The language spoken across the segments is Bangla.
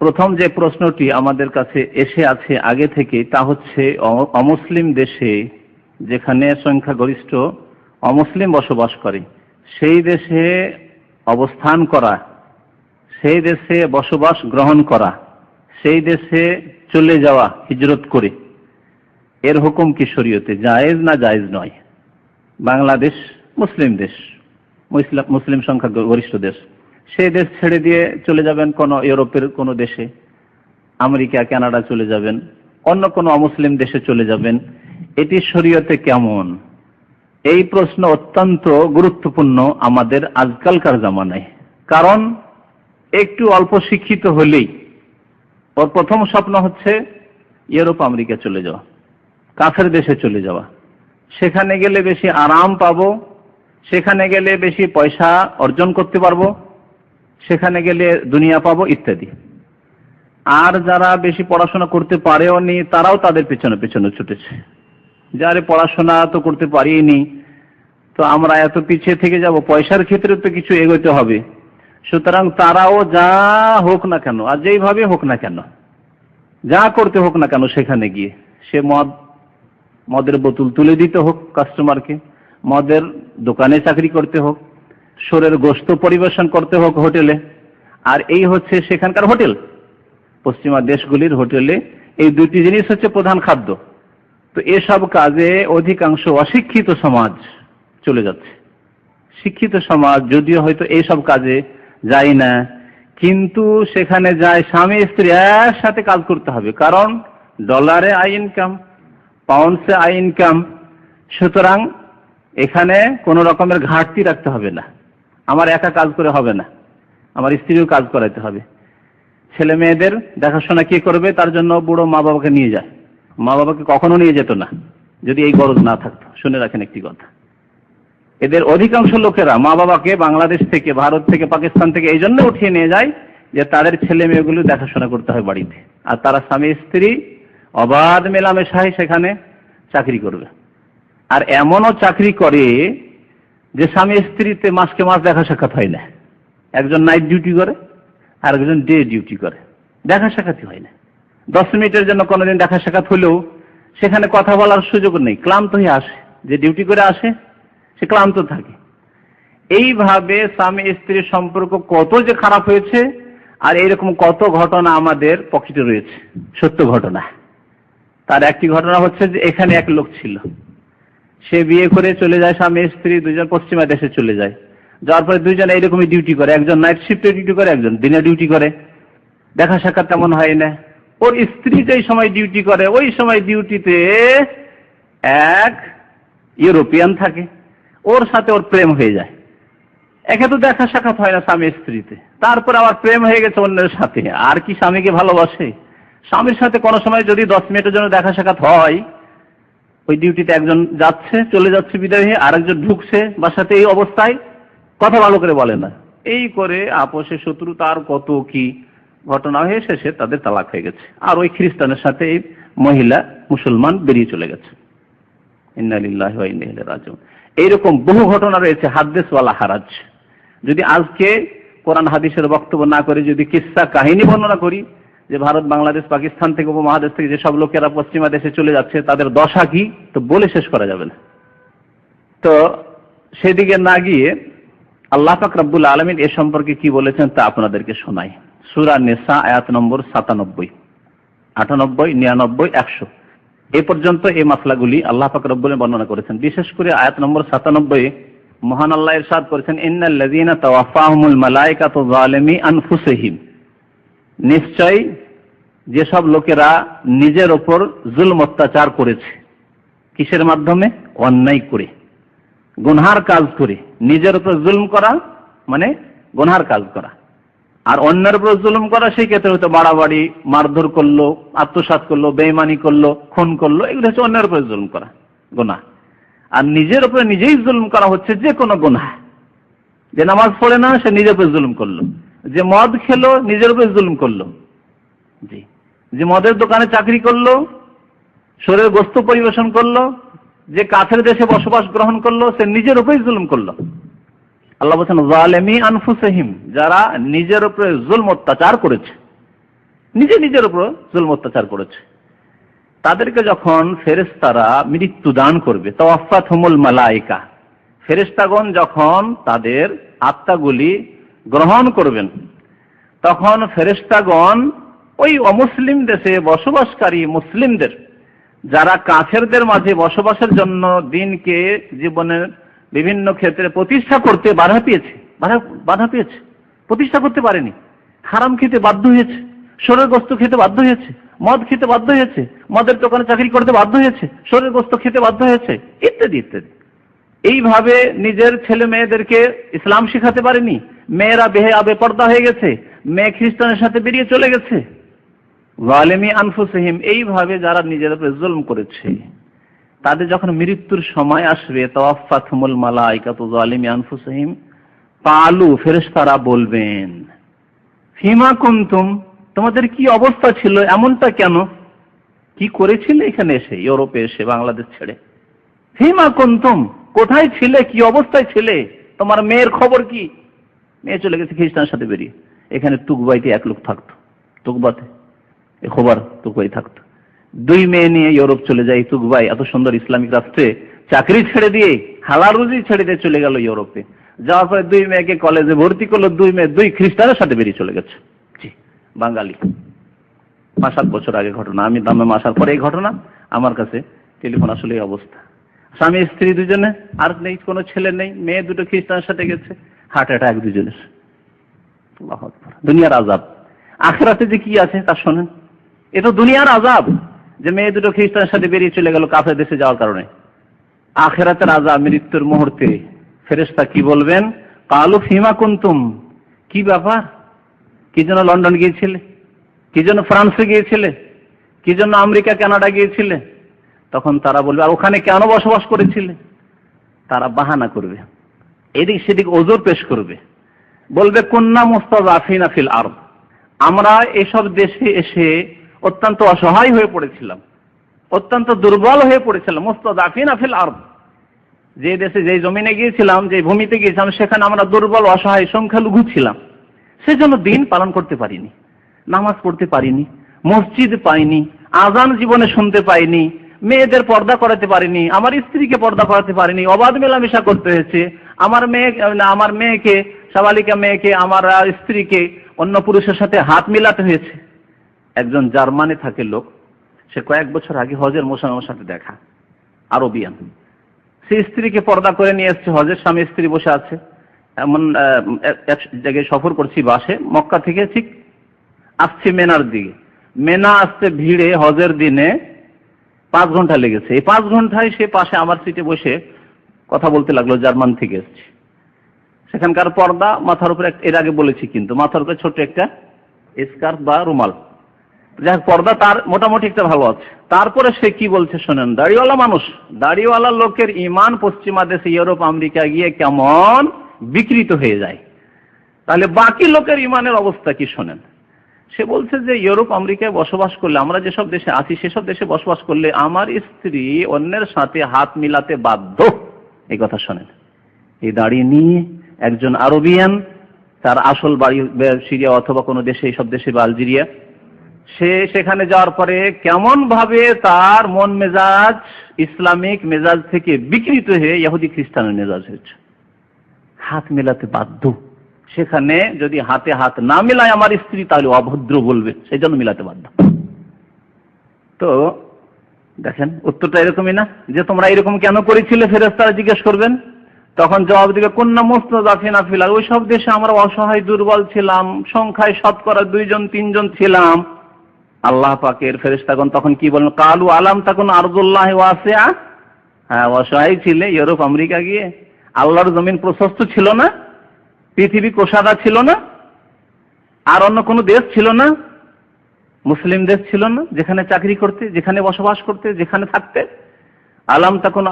প্রথম যে প্রশ্নটি আমাদের কাছে এসে আছে আগে থেকে, তা হচ্ছে অমুসলিম দেশে যেখানে সংখ্যাগরিষ্ঠ অমুসলিম বসবাস করে, সেই দেশে অবস্থান করা, সেই দেশে বসবাস গ্রহণ করা, সেই দেশে চলে যাওয়া, হিজরত করে, এর হুকুম কি শরীয়তে? জায়েজ না জায়েজ নয়? বাংলাদেশ মুসলিম দেশ মুসলিম সংখ্যা গরিষ্ঠ দেশ। সেই দেশ ছেড়ে দিয়ে চলে যাবেন কোন ইউরোপের কোনো দেশে, আমেরিকা, কানাডা চলে যাবেন, অন্য কোনো অমুসলিম দেশে চলে যাবেন। এটি শরীয়তে কেমন? এই প্রশ্ন অত্যন্ত গুরুত্বপূর্ণ আমাদের আজকালকার জামানায়। কারণ একটু অল্প শিক্ষিত হলেই ওর প্রথম স্বপ্ন হচ্ছে ইউরোপ, আমেরিকা চলে যাওয়া কাছের দেশে চলে যাওয়া। সেখানে গেলে বেশি আরাম পাবো, সেখানে গেলে বেশি পয়সা অর্জন করতে পারব সেখানে গেলে দুনিয়া পাবো ইত্যাদি। আর যারা বেশি পড়াশোনা করতে পারেও নি তারাও তাদের পেছনে পেছনে ছুটেছে। যারে পড়াশোনা তো করতে পারিনি, তো আমরা এত পিছিয়ে থেকে যাব, পয়সার ক্ষেত্রে তো কিছু এগোতে হবে। সুতরাং তারাও যা হোক না কেন, আর যেইভাবে হোক না কেন, যা করতে হোক না কেন সেখানে গিয়ে, সে মদ, মদের বোতল তুলে দিতে হোক কাস্টমারকে মদের দোকানে চাকরি করতে হোক সোরের গোস্ত পরিবেশন করতে হোক হোটেলে। আর এই হচ্ছে সেখানকার হোটেল। পশ্চিমা দেশগুলির হোটেলে এই দুটি জিনিস হচ্ছে প্রধান খাদ্য। তো এসব কাজে অধিকাংশ অশিক্ষিত সমাজ চলে যাচ্ছে। শিক্ষিত সমাজ যদিও হয়তো এইসব কাজে যায় না, কিন্তু সেখানে যায় স্বামী স্ত্রী একসাথে কাজ করতে হবে। কারণ ডলারে আই ইনকাম পাউন্ডসে আই ইনকাম সুতরাং এখানে কোনো রকমের ঘাটতি রাখতে হবে না। আমার একা কাজ করে হবে না। আমার স্ত্রীও কাজ করাইতে হবে। ছেলে মেয়েদের দেখাশোনা কে করবে তার জন্য বুড়ো মা বাবাকে নিয়ে যায়। মা বাবাকে কখনো নিয়ে যেত না, যদি এই গরজ না থাকতো। শুনে রাখেন একটি কথা। এদের অধিকাংশ লোকেরা মা বাবাকে বাংলাদেশ থেকে, ভারত থেকে, পাকিস্তান থেকে এই জন্য উঠিয়ে নিয়ে যায় যে তাদের ছেলে মেয়েগুলো দেখাশোনা করতে হয় বাড়িতে। আর তারা স্বামী, স্ত্রী, অবাধ মেলামেশায় সেখানে চাকরি করবে। আর এমনও চাকরি করে যে স্বামী স্ত্রীতে মাসকে মাস দেখা সাক্ষাৎ হয় না। একজন নাইট ডিউটি করে আর একজন ডে ডিউটি করে। দেখা সাক্ষাৎই হয় না। দশ মিনিটের জন্য কোনোদিন দেখা সাক্ষাৎ হলেও সেখানে কথা বলার সুযোগ নেই। ক্লান্ত হয়ে আসে। যে ডিউটি করে আসে, সে ক্লান্ত থাকে। এইভাবে স্বামী স্ত্রীর সম্পর্ক কত যে খারাপ হয়েছে আর এইরকম কত ঘটনা আমাদের পকেটে রয়েছে। সত্য ঘটনা। তার একটি ঘটনা হচ্ছে যে এখানে এক লোক ছিল। সে বিয়ে করে চলে যায়, স্বামী, স্ত্রী দুজন পশ্চিমা দেশে চলে যায়। যাওয়ার পরে দুইজন এইরকমই ডিউটি করে, একজন নাইট শিফটে ডিউটি করে, একজন দিনে ডিউটি করে। দেখা সাক্ষাৎ তেমন হয় না। ওর স্ত্রী যেই সময় ডিউটি করে, ওই সময় ডিউটিতে এক ইউরোপিয়ান থাকে। ওর সাথে ওর প্রেম হয়ে যায়। একে তো দেখা সাক্ষাৎ হয় না স্বামী, স্ত্রীতে। তারপর আবার প্রেম হয়ে গেছে অন্যের সাথে। আর কি স্বামীকে ভালোবাসে? স্বামীর সাথে কোনো সময় যদি দশ মিনিটের জন্য দেখা সাক্ষাৎ হয় ওই ডিউটিতে একজন যাচ্ছে, চলে যাচ্ছে বিদায় হয়ে আরেকজন ঢুকছে বাসাতে এই অবস্থায়, কথা ভালো করে বলে না। এই করে আপোষে শত্রু তার কত কি ঘটনা হয়ে শেষে তাদের তালাক হয়ে গেছে। আর ওই খ্রিস্টানের সাথে এই মহিলা মুসলমান বেরিয়ে চলে গেছে। এইরকম বহু ঘটনা রয়েছে হাদ্দেসওয়ালা হারাজ। যদি আজকে কোরআন হাদিসের বক্তব্য না করে যদি কিসা কাহিনী বর্ণনা করি যে ভারত, বাংলাদেশ, পাকিস্তান থেকে উপমহাদেশ থেকে যেসব লোকেরা পশ্চিমা দেশে চলে যাচ্ছে, তাদের দশা কি? তো বলে শেষ করা যাবে না। তো সেদিকে না গিয়ে আল্লাহ পাক রব্বুল আলমিন এ সম্পর্কে কি বলেছেন তা আপনাদেরকে শোনাই। সুরা নেশা আয়াত নম্বর সাতানব্বই। আটানব্বই, নিরানব্বই, একশো। এ পর্যন্ত এই মাসলাগুলি আল্লাহ পাক রব্বুল বর্ণনা করেছেন। বিশেষ করে আয়াত নম্বর সাতানব্বই মহান আল্লাহ ইরশাদ করেছেন, ইন্নাল্লাযীনা তাওয়াফাহুমুল মালায়েকাতু যালিমি আনফুসিহিম। নিশ্চয় যেসব লোকেরা নিজের ওপর জুলম অত্যাচার করেছে, কিসের মাধ্যমে? অন্যায় করে। গুনহার কাজ করে। নিজের উপর জুলম করা মানে গুনহার কাজ করা। আর অন্যের উপর জুলুম করা সেই ক্ষেত্রে হয়তো বাড়াবাড়ি, মারধর করল আত্মসাত করল বেইমানি করল, খুন করল, এগুলো হচ্ছে অন্যের উপরে জুলুম করা গোনা আর নিজের উপরে নিজেই জুলুম করা হচ্ছে যে কোনো গোনা যে নামাজ পড়ে না, সে নিজের উপরে জুলুম করল। যে মদ খেলো, নিজের উপরে জুলুম করল। জি। যে মদের দোকানে চাকরি করল শরীর গোস্ত পরিবেশন করল, যে কাছের দেশে বসবাস গ্রহণ করল, সে নিজের উপরেই জুলুম করল। আল্লাহ বলছেন, জালেমি আনফুসহিম যারা নিজের উপরে জুলম অত্যাচার করেছে, নিজে নিজের উপর জুলম অত্যাচার করেছে। তাদেরকে যখন ফেরেস্তারা মৃত্যু দান করবে, তওয়াফাত হুমুল মালাইকা। ফেরেস্তাগণ যখন তাদের আত্মাগুলি গ্রহণ করবেন। তখন ফেরেস্তাগণ ওই অমুসলিম দেশে বসবাসকারী মুসলিমদের, যারা কাফেরদের মাঝে বসবাসের জন্য দিনকে জীবনের বিভিন্ন ক্ষেত্রে প্রতিষ্ঠা করতে বাধা পেয়েছে, বাধা বাধা পেয়েছে, প্রতিষ্ঠা করতে পারেনি। হারাম খেতে বাধ্য হয়েছে শরীর গোস্ত খেতে বাধ্য হয়েছে, মদ খেতে বাধ্য হয়েছে, মদের দোকানে চাকরি করতে বাধ্য হয়েছে শরীর গোস্ত খেতে বাধ্য হয়েছে, ইত্যাদি ইত্যাদি। এইভাবে নিজের ছেলে মেয়েদেরকে ইসলাম শিখাতে পারেনি? মেয়েরা বেহে আবে পর্দা হয়ে গেছে। মেয়ে খ্রিস্টানের সাথে বেরিয়ে চলে গেছে। ওয়ালেমি আনফুসহিম, এইভাবে যারা নিজের উপরে জুলম করেছে, তাদের যখন মৃত্যুর সময় আসবে তওয়াফাতহুমুল মালাইকাতু জালিমি আনফুসহিম, পালু, ফেরেশতারা বলবেন, ফিমা কুনতুম, তোমাদের কি অবস্থা ছিল? এমনটা কেন? কি করেছিলে এখানে এসে, ইউরোপে এসে, বাংলাদেশ ছেড়ে? ফিমা কুনতুম কোথায় ছিলে? কি অবস্থায় ছিলে? তোমার মেয়ের খবর কি? মেয়ে চলে গেছে খ্রিস্টানের সাথে বেরিয়ে। এখানে তুকবাইতে এক লোক থাকতো। তুকবাতে। খবর তুকবাই থাকতো। দুই মেয়ে নিয়ে ইউরোপ চলে যায়। তুকবাই এত সুন্দর ইসলামিক রাষ্ট্রে চাকরি ছেড়ে দিয়ে হালাল রুজি ছেড়ে দিয়ে চলে গেল ইউরোপে। যাওয়ার পরে দুই মেয়েকে কলেজে ভর্তি করল। দুই মেয়ে দুই খ্রিস্টানের সাথে বেরিয়ে চলে গেছে। জি, বাঙালি। পাঁচ বছর আগে ঘটনা। আমি দামে আসার পরে এই ঘটনা। আমার কাছে টেলিফোন আসলে এই অবস্থা। স্বামী, স্ত্রী দুজনে, আর নেই, কোনো ছেলে নেই, মেয়ে দুটো খ্রিস্টানের সাথে গেছে হার্ট অ্যাটাক দুজনের। দুনিয়ার আজাব আখেরাতে যে কি আছে তা শোনেন। এ তো দুনিয়ার আজাব যে মেয়ে দুটো খ্রিস্টানের সাথে বেরিয়ে চলে গেল কাফের দেশে যাওয়ার কারণে। আখেরাতের আজাব মৃত্যুর মুহূর্তে ফেরেশতা কি বলবেন? কালু ফিমা কুন্তুম। কি ব্যাপার? কি জন্য লন্ডন গিয়েছিলে? কি জন্য ফ্রান্সে গিয়েছিলে? কি জন্য আমেরিকা, কানাডা গিয়েছিলে? তখন তারা বলবে, আর ওখানে কেন বসবাস করেছিলে? তারা বাহানা করবে। এদিক সেদিক ওজোর পেশ করবে। বলবে কন্যা মুস্তাজাফিনা ফিল আরব আমরা এসব দেশে এসে অত্যন্ত অসহায় হয়ে পড়েছিলাম। অত্যন্ত দুর্বল হয়ে পড়েছিলাম। মুস্তাজাফিনা ফিল আরব যে দেশে যে জমিনে গিয়েছিলাম যে ভূমিতে গিয়েছিলাম, সেখানে আমরা দুর্বল, অসহায়, সংখ্যালঘু ছিলাম। সেজন্য দিন পালন করতে পারিনি, নামাজ পড়তে পারিনি, মসজিদ পাইনি আজান জীবনে শুনতে পাইনি মেয়েদের পর্দা করাতে পারিনি, আমার স্ত্রীকে পর্দা করাতে পারিনি, অবাধ মেলামেশা করতে হয়েছে। আমার মেয়ে আমার মেয়েকে, সাবালিকা মেয়েকে, আমার স্ত্রীকে, অন্য পুরুষের সাথে হাত মিলাতে হয়েছে। একজন জার্মানে থাকে লোক, সে কয়েক বছর আগে হজের মোসামের সাথে দেখা, আরবিয়ান। সে স্ত্রীকে পর্দা করে নিয়ে এসছে হজের, স্বামী স্ত্রী বসে আছে। এমন এক জায়গায় সফর করছি বাসে, মক্কা থেকে ঠিক আসছি মেনার দিকে। মেনা আসতে ভিড়ে হজের দিনে পাঁচ ঘণ্টা লেগেছে। এই পাঁচ ঘন্টায় সে পাশে আমার সিটে বসে কথা বলতে লাগল, জার্মান থেকে এসছে। সেখানকার পর্দা মাথার উপরে এর আগে বলেছি কিন্তু, মাথার উপরে ছোট একটা স্কার্ফ বা রুমাল। যাক, পর্দা তার মোটামুটি একটা ভালো আছে। তারপরে সে কি বলছে শোনেন, দাড়িওয়ালা মানুষ, দাড়িওয়ালা লোকের ইমান পশ্চিমা দেশে, ইউরোপ, আমেরিকা গিয়ে কেমন বিকৃত হয়ে যায়। তাহলে বাকি লোকের ইমানের অবস্থা কি শোনেন? সে বলছে যে, ইউরোপ, আমেরিকায় বসবাস করলে, আমরা যেসব দেশে আছি, সেসব দেশে বসবাস করলে আমার স্ত্রী অন্যের সাথে হাত মিলাতে বাধ্য। এই কথা শোনেন। এই দাঁড়িয়ে নিয়ে একজন আরবিয়ান, তার আসল বাড়ি সিরিয়া অথবা কোনো দেশে এইসব দেশে বা আলজেরিয়া, সে সেখানে যাওয়ার পরে কেমন ভাবে তার মন মেজাজ, ইসলামিক মেজাজ থেকে বিকৃত হয়ে, ইহুদি খ্রিস্টানের মেজাজ হয়েছে। হাত মেলাতে বাধ্য। সেখানে যদি হাতে হাত না মেলায় আমার স্ত্রী, তাহলে অভদ্র বলবে। সেই জন্য মিলাতে বাধ্য। তো দেখেন, উত্তরটা এরকমই না? যে তোমরা এরকম কেন করেছিলে ফেরেস্তারা জিজ্ঞেস করবেন। তখন জবাব দিবে কন্যা মোস্তাফিনা ফিলার ওই সব দেশে আমরা অসহায়, দুর্বল ছিলাম, সংখ্যায় শতকরা দুইজন, তিনজন ছিলাম। আল্লাহ পাকের ফেরেস্তাগণ তখন কি বলেন কালু আলাম তখন আরদুল্লাহ ওয়াসিয়া হ্যাঁ অসহায় ছিলে ইউরোপ, আমেরিকা গিয়ে। আল্লাহর জমিন প্রশস্ত ছিল না? পৃথিবী কোষাদা ছিল না, আর অন্য কোনো দেশ ছিল না, মুসলিম দেশ ছিল না, যেখানে চাকরি করতে, যেখানে বসবাস করতে, যেখানে থাকতে। আলাম তখন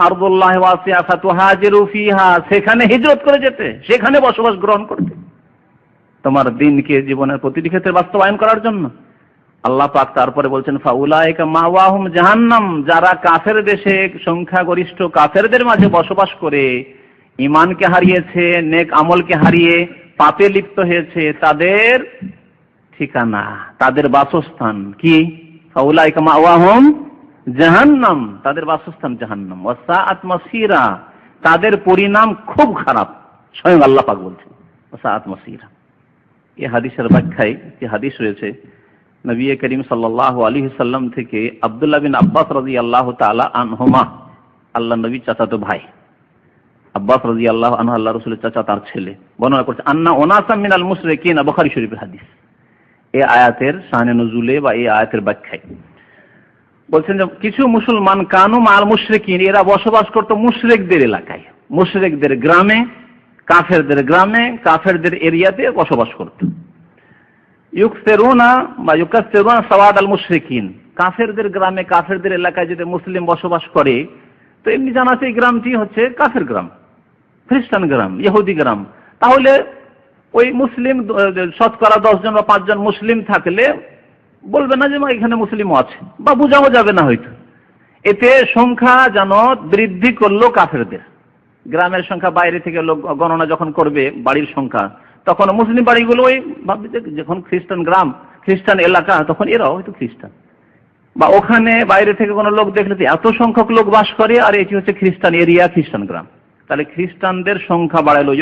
ফিহা, সেখানে হিজরত করে যেতে, সেখানে বসবাস গ্রহণ করতে। তোমার দিনকে জীবনের প্রতিটি ক্ষেত্রে বাস্তবায়ন করার জন্য। আল্লাহ পাক তারপরে বলছেন, ফাউলাইকা জাহান্নাম, যারা কাফের দেশে সংখ্যাগরিষ্ঠ কাফেরদের মাঝে বসবাস করে ইমানকে হারিয়েছে, নেক আমলকে হারিয়ে পাপে লিপ্ত হয়েছে, তাদের ঠিকানা, তাদের বাসস্থান কি? জাহান্নাম, তাদের বাসস্থান জাহান্নাম। ওয়াসাআত মাসিরা, তাদের পরিণাম খুব খারাপ, স্বয়ং আল্লাহ পাক বলছেন, ওয়াসাআত মাসিরা। হাদিসের ব্যাখ্যায় যে হাদিস রয়েছে, নবী করিম সাল্লাল্লাহু আলাইহি সাল্লাম থেকে আব্দুল্লাহ বিন আব্বাস রাদিয়াল্লাহু তাআলা আনহুমা, আল্লাহ নবী চাচাতো ভাই। আব্বাস রাদিয়াল্লাহু আনহু আল্লাহ রাসূলের চাচা, তার ছেলে। বর্ণনা করছে, আন্না ওনাসাম মিনাল মুশরিকিন বুখারী শরীফের হাদিস। এই আয়াতের শানে নজুলে বা এই আয়াতের ব্যাখ্যায়। বলছেন যে, কিছু মুসলমান কানু মাল মুশরিকিন এরা বসবাস করতো মুশরিকদের এলাকায়। মুশরিকদের গ্রামে, কাফেরদের গ্রামে, কাফেরদের এরিয়াতে বসবাস করত। ইউকসেরুনা বা ইউকাসেরুনা সওয়াদ আল মুশরিকিন। কাফেরদের গ্রামে, কাফেরদের এলাকায় যদি মুসলিম বসবাস করে, তো এমনি জানা আছে এই গ্রামটি হচ্ছে কাফের গ্রাম। খ্রিস্টান গ্রাম, ইহুদি গ্রাম। তাহলে ওই মুসলিম শতকরা দশজন বা পাঁচজন মুসলিম থাকলে বলবে না যে মা, এখানে মুসলিমও আছে, বা বোঝাও যাবে না হয়তো। এতে সংখ্যা যেন বৃদ্ধি করল কাফেরদের। গ্রামের সংখ্যা, বাইরে থেকে লোক গণনা যখন করবে বাড়ির সংখ্যা, তখন মুসলিম বাড়িগুলো ওই ভাববে যে যখন খ্রিস্টান গ্রাম, খ্রিস্টান এলাকা, তখন এরাও হয়তো খ্রিস্টান। বা ওখানে বাইরে থেকে কোনো লোক দেখলে এত সংখ্যক লোক বাস করে, আর এটি হচ্ছে খ্রিস্টান এরিয়া, খ্রিস্টান গ্রাম। তাহলে খ্রিস্টানদের সংখ্যা বাড়ালো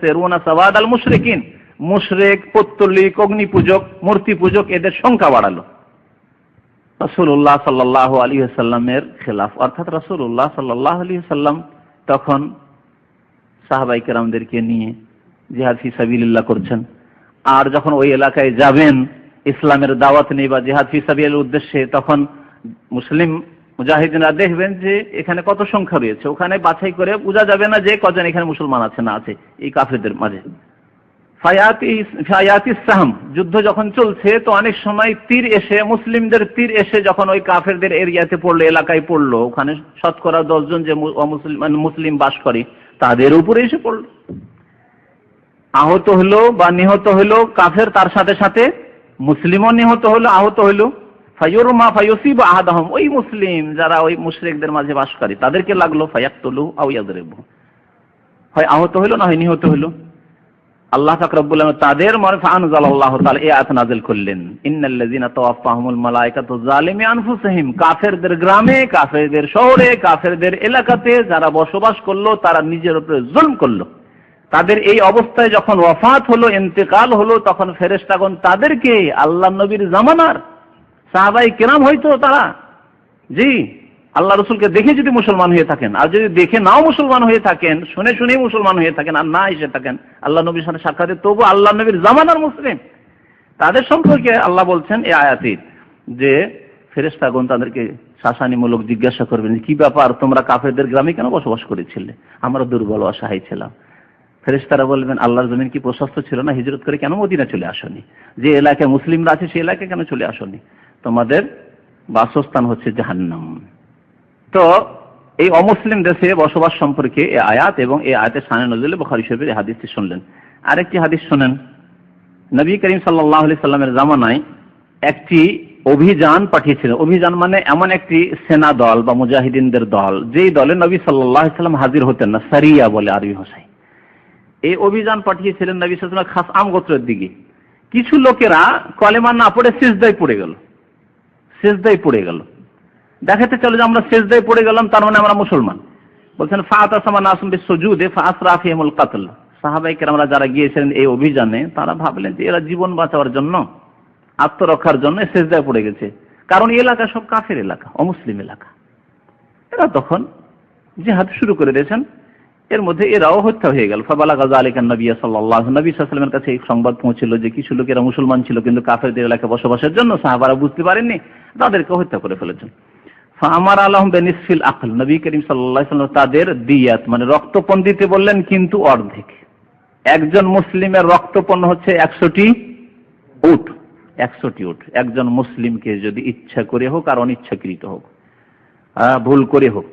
সেরুনা সাবাদ আল মুশরেকিন। মুশরেক, পত্তলিক অগ্নি পূজক মূর্তি পূজক এদের সংখ্যা বাড়ালো। রসুল্লাহ সাল্লাহ আলী সাল্লামের খেলাফ। অর্থাৎ রসুল্লাহ সাল্লাহ আলী সাল্লাম তখন সাহাবাই কেরামদেরকে নিয়ে জিহাদ ফি সাবিল্লাহ করছেন। আর যখন ওই এলাকায় যাবেন, ইসলামের দাওয়াত নেই বা জিহাদ ফি উদ্দেশ্যে, তখন মুসলিম মুজাহিদিনরা দেখবেন যে এখানে কত সংখ্যা রয়েছে। ওখানে বাছাই করে বোঝা যাবে না যে কজন এখানে মুসলমান আছে না আছে, এই কাফেরদের মাঝে। যুদ্ধ যখন চলছে, তো অনেক সময় তীর এসে, মুসলিমদের তীর এসে যখন ওই কাফেরদের এরিয়াতে পড়ল, এলাকায় পড়ল, ওখানে শতকরা দশজন যে মানে মুসলিম বাস করে, তাদের উপরে এসে পড়ল। আহত হলো বা নিহত হলো কাফের, তার সাথে সাথে মুসলিমও নিহত হলো, আহত হলো। ফাইয়ুরমা ফাইয়সিব আহাদাহম। ওই মুসলিম যারা ওই মুশরিকদের মাঝে বাস করে, তাদেরকে লাগল ফায়াক্তলু আউয়াদরেবু হয় আহত হলো না হয় নিহত হলো আল্লাহ পাক রব্বুল আলামিন তাদের মারফা আনজালাল্লাহু তাআলা, এই আয়াত নাযিল করলেন। ইন্নাল্লাযিনা তাওয়াফাহুমুল মালায়েকাতু জালিমি আনফুসিহিম, কাফেরদের গ্রামে, কাফেরদের শহরে, কাফেরদের এলাকাতে যারা বসবাস করল, তারা নিজের উপরে জুলম করল। তাদের এই অবস্থায় যখন ওয়াফাত হলো, ইন্তেকাল হলো, তখন ফেরেশতাগণ তাদেরকে আল্লাহ নবীর জামানার সাহাবাই কেরাম হয়তো তারা, জি, আল্লাহ রসুলকে দেখে যদি মুসলমান হয়ে থাকেন, আর যদি দেখে নাও মুসলমান হয়ে থাকেন, শুনে শুনেই মুসলমান হয়ে থাকেন, আর না এসে থাকেন, আল্লাহ নবীর সাথে সাক্ষাতে তবু আল্লাহ নবীর জামানার মুসলিম। তাদের সম্পর্কে আল্লাহ বলছেন এ আয়াতির যে ফেরেস্তাগণ তাদেরকে শাসানিমূলক জিজ্ঞাসা করবেন, কি ব্যাপার? তোমরা কাফেরদের গ্রামে কেন বসবাস করেছিলে? আমরা দুর্বল, অসহায় ছিলাম। ফেরেস্তারা বলবেন, আল্লাহর জমিন কি প্রশস্ত ছিল না? হিজরত করে কেন মদিনা চলে আসনি? যে এলাকায় মুসলিমরা আছে সেই এলাকায় কেন চলে আসনি? তোমাদের বাসস্থান হচ্ছে জাহান্নাম। তো এই অমুসলিম দেশে বসবাস সম্পর্কে এই আয়াত এবং এই আয়াতের সানে নজরুল বখারি শরীফের হাদিসটি শুনলেন। আরেকটি হাদিস শোনেন। নবী করিম সাল্লাহ সাল্লামের জামানায় একটি অভিযান পাঠিয়েছিলেন অভিযান মানে এমন একটি সেনা দল বা মুজাহিদিনদের দল। যেই দলে নবী সাল্লাহ সাল্লাম হাজির হতেন না, সারিয়া বলে আরবি ভাষায়। এই অভিযান পাঠিয়েছিলেন নবী সাল্লাম খাস আম গোত্রের দিকে। কিছু লোকেরা কলেমা না পড়ে শেষদায় পড়ে গেল। শেষদায় পড়ে গেল। দেখাতে চলো যে আমরা শেষদায় পড়ে গেলাম, তার মানে আমরা মুসলমান। বলছেন ফাত আসামান আসম সজুদে ফাসরাফিমুল কাতল। সাহাবাইকে আমরা যারা গিয়েছিলেন এই অভিযানে, তারা ভাবলেন যে এরা জীবন বাঁচাবার জন্য, আত্মরক্ষার জন্য শেষদায় পড়ে গেছে। কারণ এই এলাকা সব কাফের এলাকা, অমুসলিম এলাকা। এরা তখন জেহাদ শুরু করে দিয়েছেন। এর মধ্যে এরাও হত্যা হয়ে গেল। ফাবালা গাজা আলিকান নবী সাল্লাহ নবী সাল্লামের কাছে এই সংবাদ পৌঁছিল যে কিছু লোকেরা মুসলমান ছিল, কিন্তু কাফেরদের এলাকায় বসবাসের জন্য সাহাবারা বুঝতে পারেননি। তাদেরকে হত্যা করে ফেলেছেন। আমার আলম বেনিসফিল আকল, নবী করিম সাল্লাম তাদের দিয়াত মানে রক্তপণ দিতে বললেন কিন্তু অর্ধেক। একজন মুসলিমের রক্তপণ হচ্ছে একশোটি উট একশোটি উট। একজন মুসলিমকে যদি ইচ্ছা করে হোক আর অনিচ্ছাকৃত হোক ভুল করে হোক,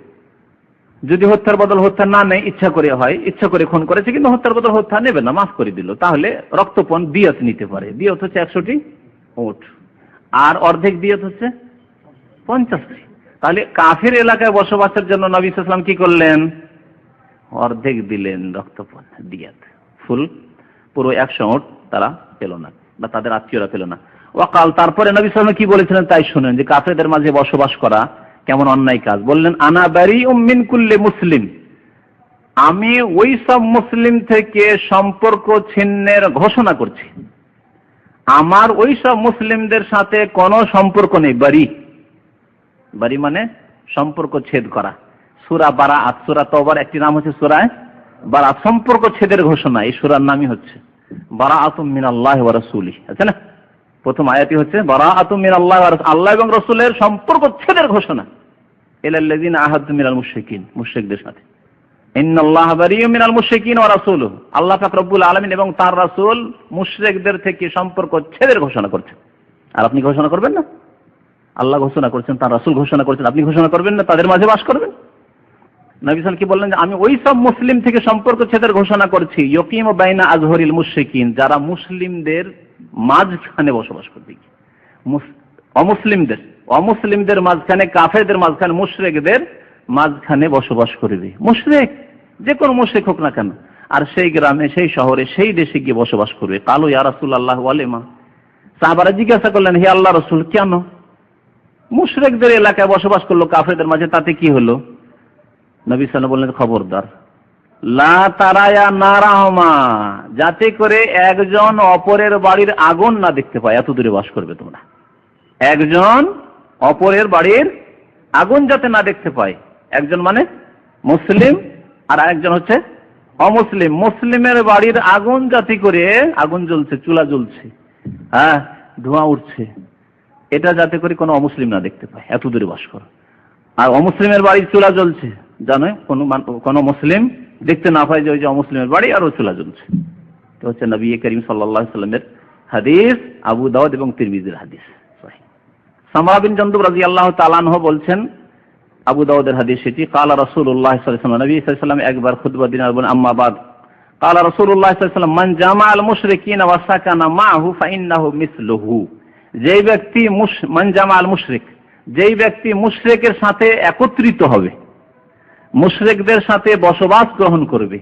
যদি হত্যার বদল হত্যা না নেয়, ইচ্ছা করে হয়, ইচ্ছা করে খুন করেছে, কিন্তু হত্যার বদল হত্যা নেবে না, মাফ করে দিল, তাহলে রক্তপণ দিয়ত নিতে পারে। দিয়ত হচ্ছে একশোটি উট। আর অর্ধেক দিয়ত হচ্ছে পঞ্চাশটি তাহলে কাফের এলাকায় বসবাসের জন্য নবী ইসলাম কি করলেন? অর্ধেক দিলেন রক্তপণ দিয়াত। ফুল, পুরো একশো ওট তারা পেল না, বা তাদের আত্মীয়রা পেল না। ওয়াকাল, তারপরে নবী সাল্লাম কি বলেছিলেন তাই শুনেন যে কাফেরদের মাঝে বসবাস করা কেমন অন্যায় কাজ। বললেন, আনা বারি কুল্লে মুসলিম। আমি ওই সব মুসলিম থেকে সম্পর্ক ছিন্নের ঘোষণা করছি। আমার ওই সব মুসলিমদের সাথে কোনো সম্পর্ক নেই বাড়ি বাড়ি মানে সম্পর্ক ছেদ করা। সুরা বারা আত সুরা তবার একটি নাম হচ্ছে সুরায় বারা সম্পর্ক ছেদের ঘোষণা, এই সুরার নামই হচ্ছে। বারা আতুম মিন আল্লাহ রসুলি আছে না? প্রথম আয়াতি হচ্ছে বারা আতুম মিন আল্লাহ আল্লাহ এবং রসুলের সম্পর্ক ছেদের ঘোষণা। এলাল্লাযিন আহাদু মিনাল মুশরিকিন, মুশরিকদের সাথে। আলামিন এবং তার থেকে সম্পর্ক ছেদের ঘোষণা আর আপনি ঘোষণা করবেন না? আল্লাহ ঘোষণা তার রাসূল ঘোষণা আপনি ঘোষণা করবেন না, তাদের মাঝে বাস করবেন? নবী সাল কি বললেন যে, আমি ওই সব মুসলিম থেকে সম্পর্ক ছেদের ঘোষণা করছি ইয়কিম বাইনা আজহরিল মুশরিকিন, যারা মুসলিমদের মাঝখানে বসবাস করবে অমুসলিমদের অমুসলিমদের মাঝখানে, কাফেরদের মাঝখানে, মুশরেকদের মাঝখানে বসবাস করবে মুশরেক। যে কোনো মুশরেক হোক না কেন, আর সেই গ্রামে, সেই শহরে, সেই দেশে গিয়ে বসবাস করবে। কালো, ইয়া রাসুল আল্লাহ আলেমা সাহাবারা জিজ্ঞাসা করলেন, হে আল্লাহ রসুল, কেন? মুশরেকদের এলাকায় বসবাস করল কাফেরদের মাঝে, তাতে কি হলো? নবী সাল্লাম বললেন, খবরদার। লা তারায়া নারাহমা, যাতে করে একজন অপরের বাড়ির আগুন না দেখতে পায়। এত দূরে বাস করবে তোমরা। একজন অপরের বাড়ির আগুন যাতে না দেখতে পায়। একজন মানে মুসলিম আর আরেকজন হচ্ছে অমুসলিম। মুসলিমের বাড়ির আগুন জাতি করে আগুন জ্বলছে, চুলা জ্বলছে হ্যাঁ ধোঁয়া উঠছে। এটা যাতে করে কোনো অমুসলিম না দেখতে পায়, এত দূরে বাস করো। আর অমুসলিমের বাড়ির চুলা জ্বলছে, জানো? কোনো কোনো মুসলিম দেখতে না পায় যে ওই যে অমুসলিমের বাড়ি আর ও চুলা জ্বলছে। তো হচ্ছে নবী করিম সাল্লাহ সাল্লামের হাদিস, আবু দাউদ এবং তিরমিজের হাদিস। সামরা জন্দুব রাজি আল্লাহ তালানহ বলছেন আবু দাউদের হাদিস সেটি, কালা রসুল্লাহ সাল্লাম নবী সাল্লাম একবার খুদবা দিন আম্মাবাদ কালা রসুল্লাহ মান জামা আল মুশরিকিন যেই ব্যক্তি মান জামা আল মুশরিক যেই ব্যক্তি মুশরিকের সাথে একত্রিত হবে, মুশরিকদের সাথে বসবাস গ্রহণ করবে।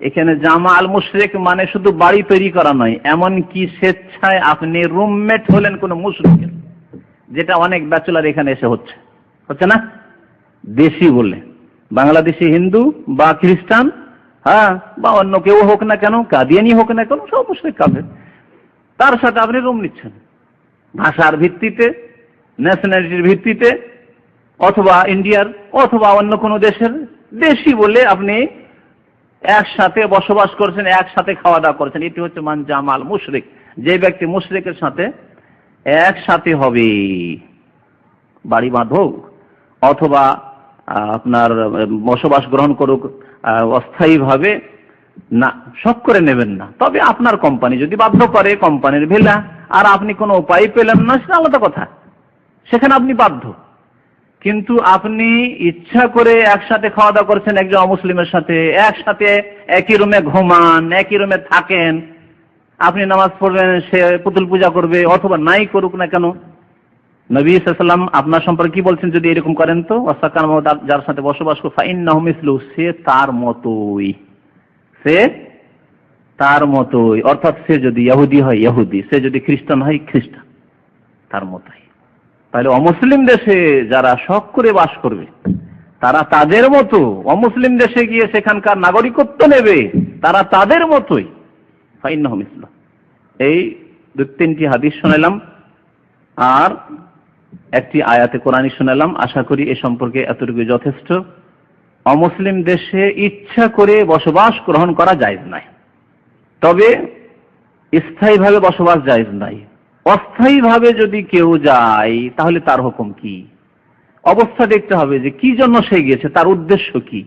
এখানে জামা আল মুশরিক মানে শুধু বাড়ি তৈরি করা নয় এমন কি স্বেচ্ছায় আপনি রুমমেট হলেন কোন মুশরিকের, যেটা অনেক ব্যাচুলার এখানে এসে হচ্ছে। হচ্ছে না? দেশি বলে বাংলাদেশি হিন্দু বা খ্রিস্টান হ্যাঁ বা অন্য কেউ হোক না কেন, কাদিয়ানি হোক না কেন, সব মুশরিক কাফের। তার সাথে আপনি রুম নিচ্ছেন। ভাষার ভিত্তিতে ন্যাশনালিটির ভিত্তিতে, অথবা ইন্ডিয়ার অথবা অন্য কোনো দেশের দেশি বলে আপনি একসাথে বসবাস করছেন, একসাথে খাওয়া দাওয়া করছেন। এটি হচ্ছে মান জামাল মুশরিক। যে ব্যক্তি মুশরিকের সাথে একসাথে হবে, বাড়ি বাঁধুক অথবা আপনার বসবাস গ্রহণ করুক অস্থায়ীভাবে না, শখ করে নেবেন না। তবে আপনার কোম্পানি যদি বাধ্য করে কোম্পানির ভেলা, আর আপনি কোনো উপায় পেলেন না, সেটা আলাদা কথা। সেখানে আপনি বাধ্য। কিন্তু আপনি ইচ্ছা করে একসাথে খাওয়া দাওয়া করছেন একজন অমুসলিমের সাথে, একসাথে একই রুমে ঘুমান, একই রুমে থাকেন, আপনি নামাজ পড়বেন, সে পুতুল পূজা করবে, অথবা নাই করুক না কেন নবী সাল্লাম আপনার সম্পর্কে কি বলছেন যদি এরকম করেন তো? অসাকান যার সাথে বসবাস করে ফাইন নহমিসলু সে তার মতোই। সে তার মতোই। অর্থাৎ সে যদি ইহুদি হয়, ইহুদি। সে যদি খ্রিস্টান হয়, খ্রিস্টান। তার মতোই। তাহলে অমুসলিম দেশে যারা শখ করে বাস করবে, তারা তাদের মতো। অমুসলিম দেশে গিয়ে সেখানকার নাগরিকত্ব নেবে, তারা তাদের মতোই। ফাইন মিসল। এই দু তিনটি হাদিস শোনালাম আর একটি আয়াতে কোরআনি শোনালাম। আশা করি এ সম্পর্কে এতটুকু যথেষ্ট। অমুসলিম দেশে ইচ্ছা করে বসবাস গ্রহণ করা যায় নাই তবে স্থায়ীভাবে বসবাস যায় নাই অস্থায়ীভাবে যদি কেউ যায়, তাহলে তার হুকুম কি? অবস্থা দেখতে হবে যে কি জন্য সে গিয়েছে, তার উদ্দেশ্য কি?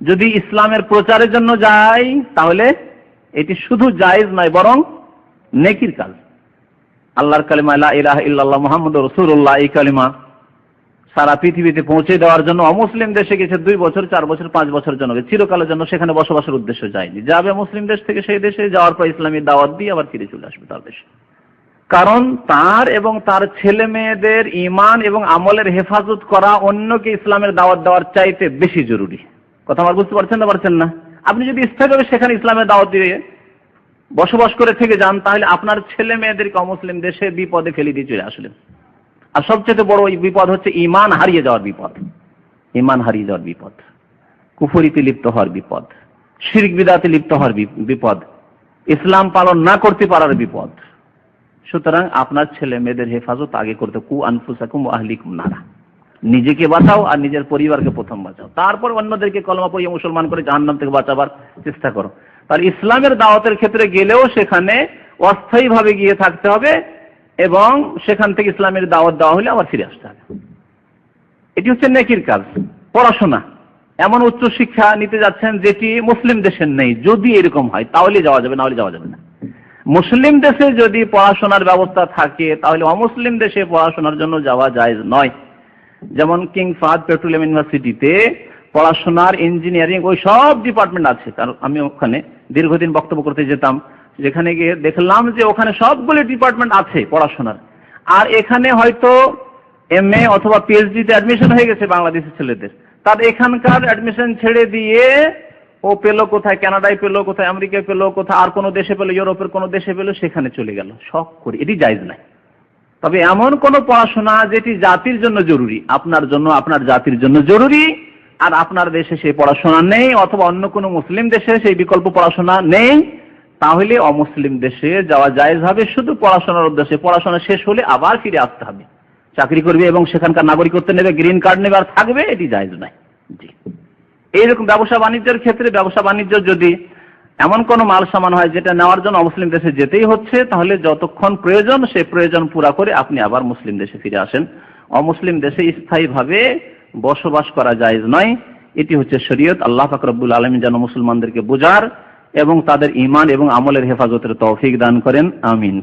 যদি ইসলামের প্রচারের জন্য যায়, তাহলে এটি শুধু জায়েজ নয়, বরং নেকির কাজ। আল্লাহর কালিমা ইলাহ ইল্লাল্লাহ মোহাম্মদ রসুল্লাহ এই কালিমা সারা পৃথিবীতে পৌঁছে দেওয়ার জন্য অমুসলিম দেশে গেছে দুই বছর, চার বছর, পাঁচ বছর জন্য চিরকালের জন্য সেখানে বসবাসের উদ্দেশ্য যায়নি। যাবে মুসলিম দেশ থেকে সেই দেশে, যাওয়ার পর ইসলামী দাওয়াত দিয়ে আবার ফিরে চলে আসবে তার দেশে। কারণ তার এবং তার ছেলে মেয়েদের ইমান এবং আমলের হেফাজত করা অন্যকে ইসলামের দাওয়াত দেওয়ার চাইতে বেশি জরুরি। কথা আমার বুঝতে পারছেন না পারছেন না? আপনি যদি স্থায়ীভাবে সেখানে ইসলামের দাওয়াত দিয়ে বসবাস করে থেকে যান, তাহলে আপনার ছেলে মেয়েদেরকে অমুসলিম দেশে বিপদে ফেলে দিয়ে চলে আসলেন। আর সবচেয়ে বড় ওই বিপদ হচ্ছে ইমান হারিয়ে যাওয়ার বিপদ। ইমান হারিয়ে যাওয়ার বিপদ। কুফরিতে লিপ্ত হওয়ার বিপদ। শিরিক বিদাতে লিপ্ত হওয়ার বিপদ। ইসলাম পালন না করতে পারার বিপদ। সুতরাং আপনার ছেলে মেয়েদের হেফাজত আগে করতে কু আনফুসাকুম আহলিকুম নারা। নিজেকে বাঁচাও আর নিজের পরিবারকে প্রথম বাঁচাও। তারপর অন্যদেরকে কলমা পড়িয়ে মুসলমান করে জাহান্নাম থেকে বাঁচাবার চেষ্টা করো। তাহলে ইসলামের দাওয়াতের ক্ষেত্রে গেলেও সেখানে অস্থায়ীভাবে গিয়ে থাকতে হবে এবং সেখান থেকে ইসলামের দাওয়াত দেওয়া হলে আবার ফিরে আসতে হবে। এটি হচ্ছে নেকির কাজ, পড়াশোনা। এমন উচ্চ শিক্ষা নিতে যাচ্ছেন যেটি মুসলিম দেশের নেই। যদি এরকম হয়, তাহলে যাওয়া যাবে, না হলে যাওয়া যাবে না। মুসলিম দেশে যদি পড়াশোনার ব্যবস্থা থাকে, তাহলে অমুসলিম দেশে পড়াশোনার জন্য যাওয়া যায় নয়। যেমন কিং ফাদ পেট্রোলিয়াম ইউনিভার্সিটিতে পড়াশোনার ইঞ্জিনিয়ারিং ওই সব ডিপার্টমেন্ট আছে। কারণ আমি ওখানে দীর্ঘদিন বক্তব্য করতে যেতাম, যেখানে গিয়ে দেখলাম যে ওখানে সবগুলি ডিপার্টমেন্ট আছে পড়াশোনার। আর এখানে হয়তো এম এ অথবা পিএইচডিতে অ্যাডমিশন হয়ে গেছে বাংলাদেশের ছেলেদের। তার এখানকার অ্যাডমিশন ছেড়ে দিয়ে ও পেল কোথায়, কানাডায় পেল কোথায়, আমেরিকায় পেল কোথায়, আর কোনো দেশে পেল, ইউরোপের কোনো দেশে পেল, সেখানে চলে গেল। শখ করি। এটি জায়জ নাই। তবে এমন কোন পড়াশোনা যেটি জাতির জন্য জরুরি, আপনার জন্য, আপনার জাতির জন্য জরুরি আর আপনার দেশে সেই পড়াশোনা নেই অথবা অন্য কোনো মুসলিম দেশে সেই বিকল্প পড়াশোনা নেই, তাহলে অমুসলিম দেশে যাওয়া জায়েজ হবে। শুধু পড়াশোনার উদ্দেশ্যে, পড়াশোনা শেষ হলে আবার ফিরে আসতে হবে। চাকরি করবে এবং সেখানকার নাগরিকত্ব নেবে, গ্রিন কার্ড নেবে আর থাকবে, এটি জায়েজ নাই জি। এইরকম ব্যবসা বাণিজ্যের ক্ষেত্রে ব্যবসা বাণিজ্য যদি এমন কোন মাল সামান হয় যেটা নেওয়ার জন্য অমুসলিম দেশে যেতেই হচ্ছে, তাহলে যতক্ষণ প্রয়োজন, সে প্রয়োজন পুরা করে আপনি আবার মুসলিম দেশে ফিরে আসেন। অমুসলিম দেশে স্থায়ীভাবে বসবাস করা যায় নয়। এটি হচ্ছে শরীয়ত। আল্লাহ ফাকরবুল আলমী যেন মুসলমানদেরকে বোঝার এবং তাদের ইমান এবং আমলের হেফাজতের তৌফিক দান করেন। আমিন।